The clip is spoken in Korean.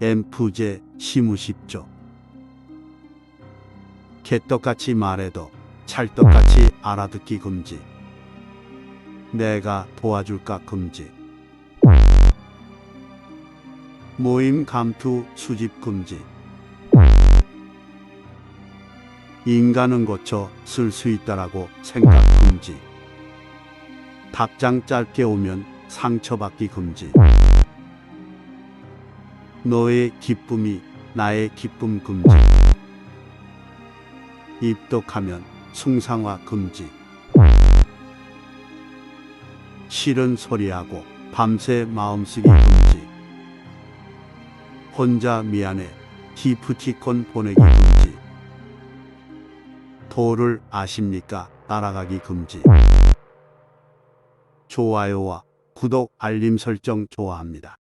엠프제 시무십조. 개떡같이 말해도 찰떡같이 알아듣기 금지. 내가 도와줄까 금지. 모임 감투 수집 금지. 인간은 고쳐 쓸 수 있다라고 생각 금지. 답장 짧게 오면 상처받기 금지. 너의 기쁨이 나의 기쁨 금지. 입덕하면 숭상화 금지. 싫은 소리하고 밤새 마음쓰기 금지. 혼자 미안해 기프티콘 보내기 금지. 도를 아십니까? 따라가기 금지. 좋아요와 구독 알림 설정 좋아합니다.